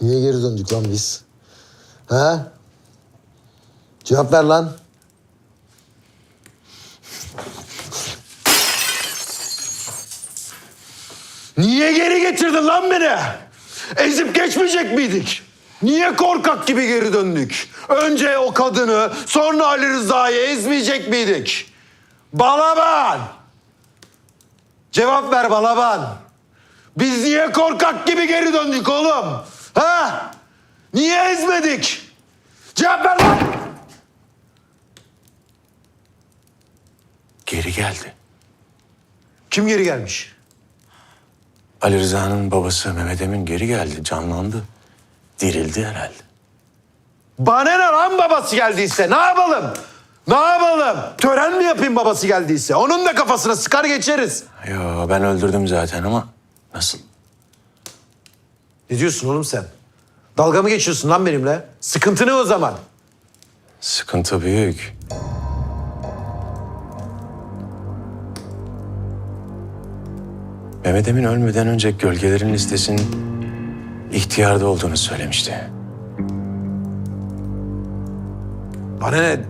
Niye geri döndük lan biz? Ha? Cevap ver lan. Niye geri getirdin lan beni? Ezip geçmeyecek miydik? Niye korkak gibi geri döndük? Önce o kadını, sonra Ali Rıza'yı ezmeyecek miydik? Balaban! Cevap ver Balaban. Biz niye korkak gibi geri döndük oğlum? Ha? Niye ezmedik? Cevap ver lan! Geri geldi. Kim geri gelmiş? Ali Rıza'nın babası Mehmet Emin geri geldi, canlandı. Dirildi herhalde. Bana ne lan babası geldiyse? Ne yapalım? Ne yapalım? Tören mi yapayım babası geldiyse? Onun da kafasına sıkar geçeriz. Yo ben öldürdüm zaten ama nasıl? Ne diyorsun oğlum sen? Dalga mı geçiyorsun lan benimle? Sıkıntı ne o zaman? Sıkıntı büyük. Mehmet Emin ölmeden önce gölgelerin listesinin ihtiyarda olduğunu söylemişti. Bana ne?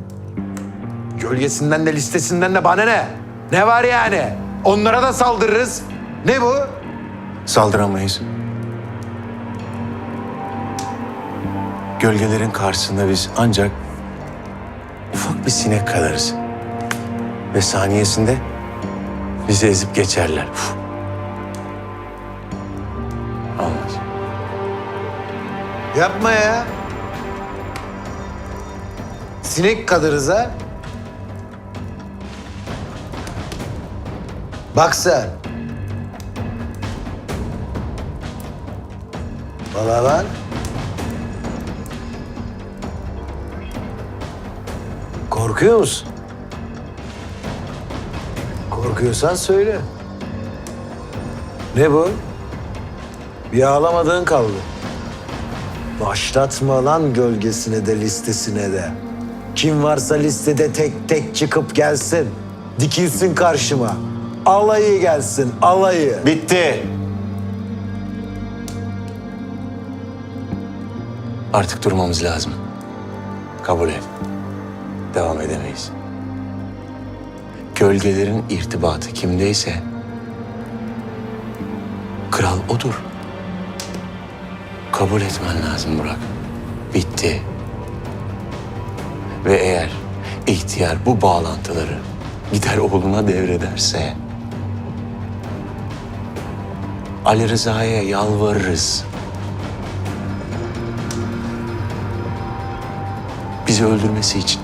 Gölgesinden de listesinden de bana ne? Ne var yani? Onlara da saldırırız. Ne bu? Saldıramayız. Gölgelerin karşısında biz ancak ufak bir sinek kadarız. Ve saniyesinde bizi ezip geçerler. Uf. Yapma ya. Sinek kadırız ha. Bak sen. Valla lan. Korkuyor musun? Korkuyorsan söyle. Ne bu? Bir ağlamadığın kaldı. Başlatma lan gölgesine de listesine de. Kim varsa listede tek tek çıkıp gelsin. Dikilsin karşıma. Alayı gelsin, alayı. Bitti. Artık durmamız lazım. Kabul et. Devam edemeyiz. Gölgelerin irtibatı kimdeyse kral odur. Kabul etmen lazım Burak. Bitti. Ve eğer ihtiyar bu bağlantıları gider oğluna devrederse Ali Rıza'ya yalvarırız. Bizi öldürmesi için.